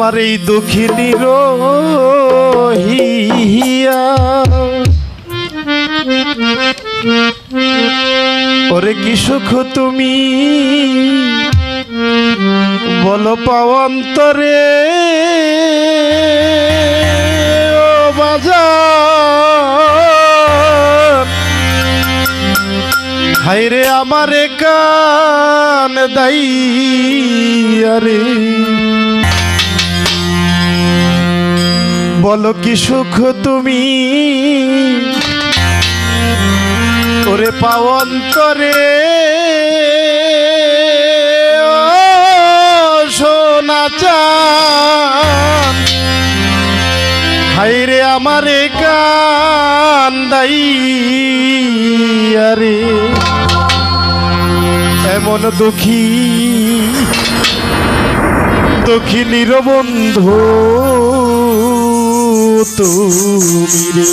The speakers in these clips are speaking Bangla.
আমার এই দুঃখিনী ওরে কি সুখ তুমি? বলো পাওয়ান্তরে ও বাজার। হাইরে আমারে কান দাই আরে বলো কি সুখ তুমি? ওরে পাওয়ন্তরে সোনা চান হাইরে আমারে কান দাই আরে এমন দুঃখী দুঃখী নিরবন্ধু। তুমি রে।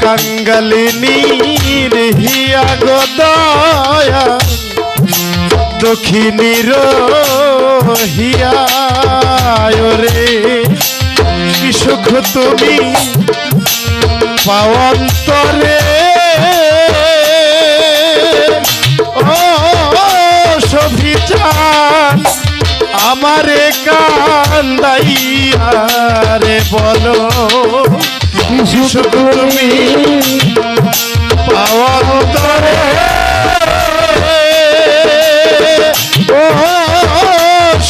কাঙ্গালিনী হিয়া গদয়া দক্ষিণীর হিয়া রে। কি সুখ তুমি পাওয়ান্তরে সভিচান আমারে কান্দাইয়া রে বলো তুমি পাওয়ান্তরে ও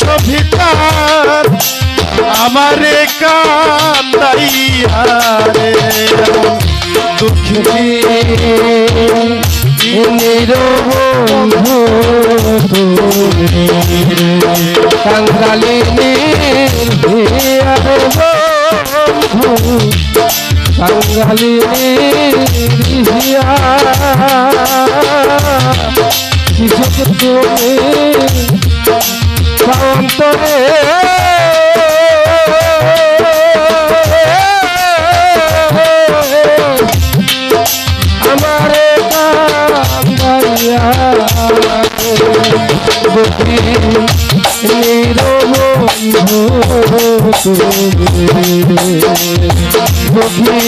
সভিচান আমারে কান্দাইয়া রে দুঃখী কাঙ্গালিনী কিছু তুমি অন্তরে বুকে নিরবন্ধু বুকে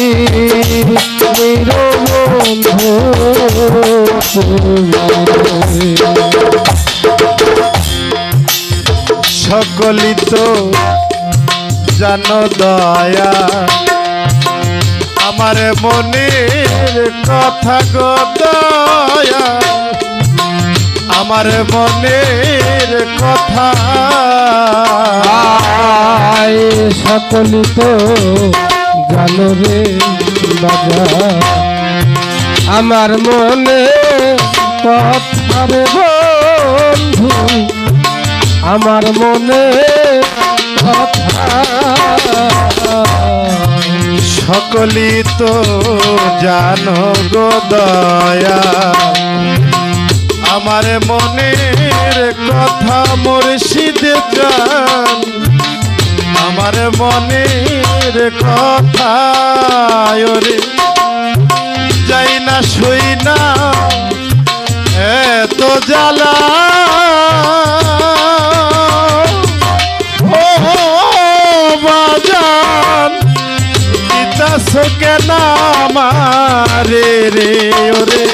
নিরবন্ধু সকলি তো জানো দয়া। আমার মনের কথা গো দয়া। আমার মনের কথা। আয় সকলি তো জানো রে বাজা আমার মনে কথা রে বন্ধু। আমার মনে কথা সকলি তো জানো গো দয়া। আমার মনের কথা মুর্শিদ জান। আমার মনের কথা রে। যাই না শুই না, এত জ্বালা। কেন আমারে রে? ওরে,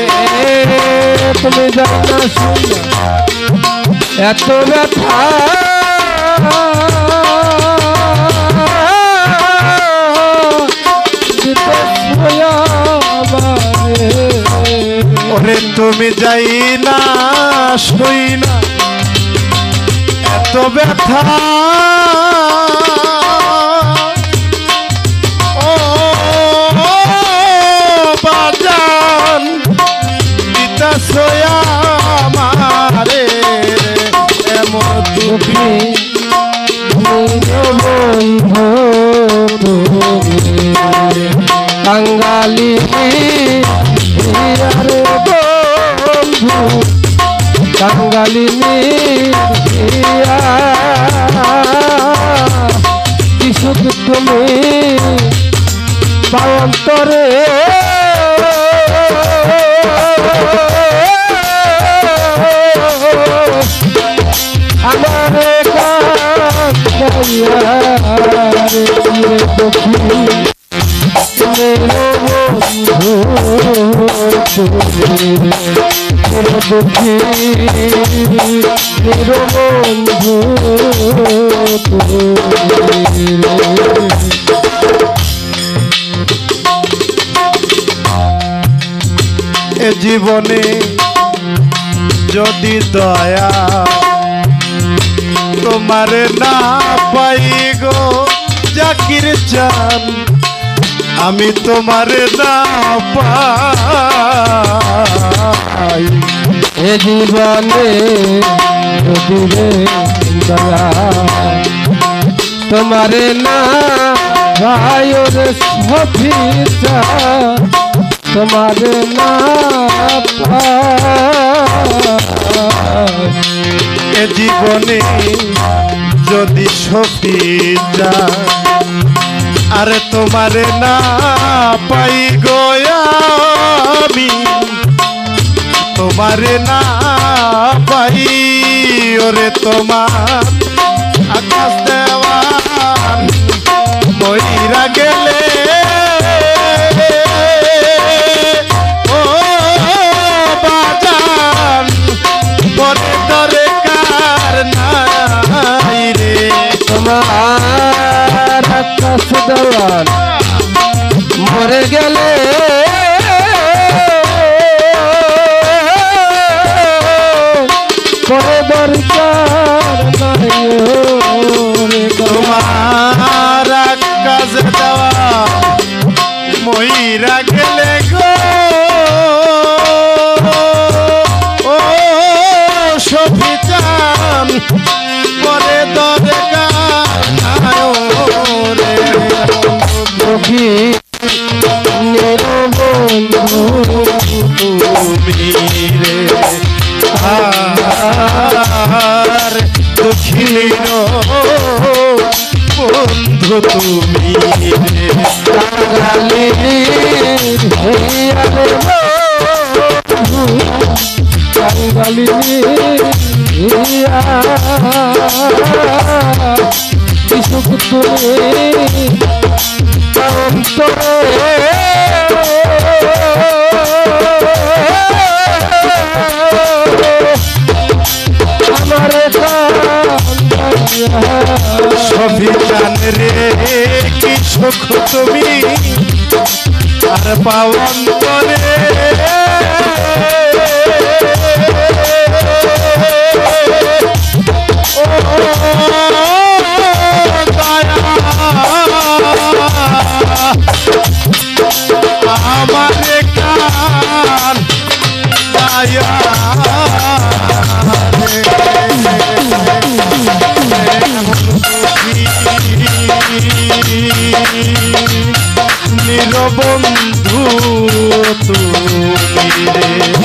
তুমি জানা শুনা এত ব্যথা। ওরে, তুমি যাই না, শুই না। এত ব্যথা। বাঙালি বন্ধু বাঙালি কিছু তুমি পান্তরে আমার কান্দাইয়া জীবনে যদি দয়া তোমার না পাই গো জাকির চান আমি তোমার না পাই এ জীবনে যদি রে দয়া তোমারে না ভাই রে সফিতা। তোমারে না এ জীবনে যদি সফি যা আরে তোমার না পাই গো আমি। তোমার না পাই ওরে তোমার আকাশ দেওয়ান মরে গেলে করে দরকার তোমার কাজ দেওয়া মহিরা গেলে তুমি রে আর দক্ষিণের বন্ধু তুমি রে বিশুক তুমি আমার সবই জান রে কি সুখ তুমি? আর পাওয়ান নীলবন্ধু তুমি রে।